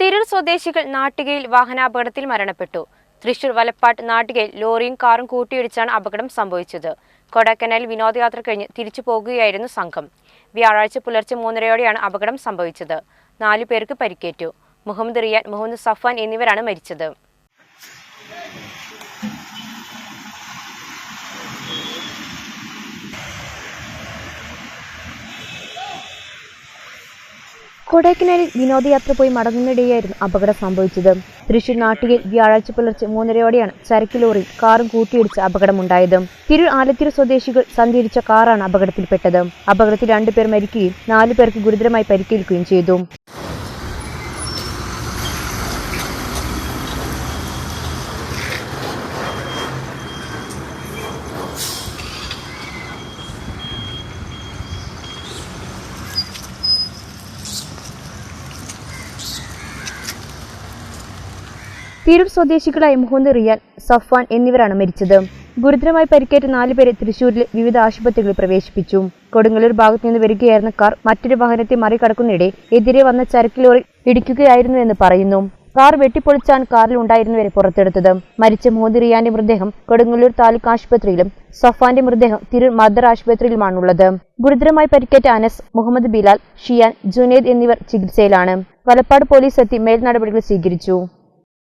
തിരൂർ സ്വദേശികൾ നാട്ടികയിൽ വാഹനാപകടത്തിൽ മരണപ്പെട്ടു. തൃശൂർ വലപ്പാട്ട് നാട്ടികയിൽ ലോറിയും കാറും കൂട്ടിയിടിച്ചാണ് അപകടം സംഭവിച്ചത്. കൊടക്കനാൽ വിനോദയാത്ര കഴിഞ്ഞ് തിരിച്ചു പോകുകയായിരുന്നു സംഘം. വ്യാഴാഴ്ച പുലർച്ചെ മൂന്നരയോടെയാണ് അപകടം സംഭവിച്ചത്. നാലു പേർക്ക് പരിക്കേറ്റു. മുഹമ്മദ് റിയാൻ മുഹമ്മദ് സഫാൻ എന്നിവരാണ് മരിച്ചത്. കൊടൈക്കനാലിൽ വിനോദയാത്ര പോയി മടങ്ങുന്നിടെയായിരുന്നു അപകടം സംഭവിച്ചത്. തൃശൂർ നാട്ടികയിൽ വ്യാഴാഴ്ച പുലർച്ചെ മൂന്നരയോടെയാണ് ചരക്ക് ലോറി കാറും കൂട്ടിയിടിച്ച് അപകടമുണ്ടായത്. തിരൂർ ആലത്തിര സ്വദേശികൾ സഞ്ചരിച്ച കാറാണ് അപകടത്തിൽപ്പെട്ടത്. അപകടത്തിൽ രണ്ടുപേർ മരിക്കുകയും നാലു പേർക്ക് ഗുരുതരമായി പരിക്കേൽക്കുകയും ചെയ്തു. തിരൂർ സ്വദേശികളായ മുഹമ്മദ് റിയാൻ സഫ്വാൻ എന്നിവരാണ് മരിച്ചത്. ഗുരുതരമായി പരിക്കേറ്റ നാലുപേരെ തൃശൂരിലെ വിവിധ ആശുപത്രികളിൽ പ്രവേശിപ്പിച്ചു. കൊടുങ്ങല്ലൂർ ഭാഗത്തു നിന്ന് വരികയായിരുന്ന കാർ മറ്റൊരു വാഹനത്തെ മറികടക്കുന്നിടെ എതിരെ വന്ന ചരക്ക് ലോറി ഇടിക്കുകയായിരുന്നുവെന്ന് പറയുന്നു. കാർ വെട്ടിപ്പൊളിച്ചാണ് കാറിൽ ഉണ്ടായിരുന്നവരെ പുറത്തെടുത്തത്. മരിച്ച മോദി റിയാന്റെ മൃതദേഹം കൊടുങ്ങല്ലൂർ താലൂക്ക് ആശുപത്രിയിലും സഫാന്റെ മൃതദേഹം തിരൂർ മദർ ആശുപത്രിയിലുമാണുള്ളത്. ഗുരുതരമായി പരിക്കേറ്റ അനസ് മുഹമ്മദ് ബിലാൽ ഷിയാൻ ജുനേദ് എന്നിവർ ചികിത്സയിലാണ്. വലപ്പാട് പോലീസ് എത്തി മേൽ നടപടികൾ സ്വീകരിച്ചു.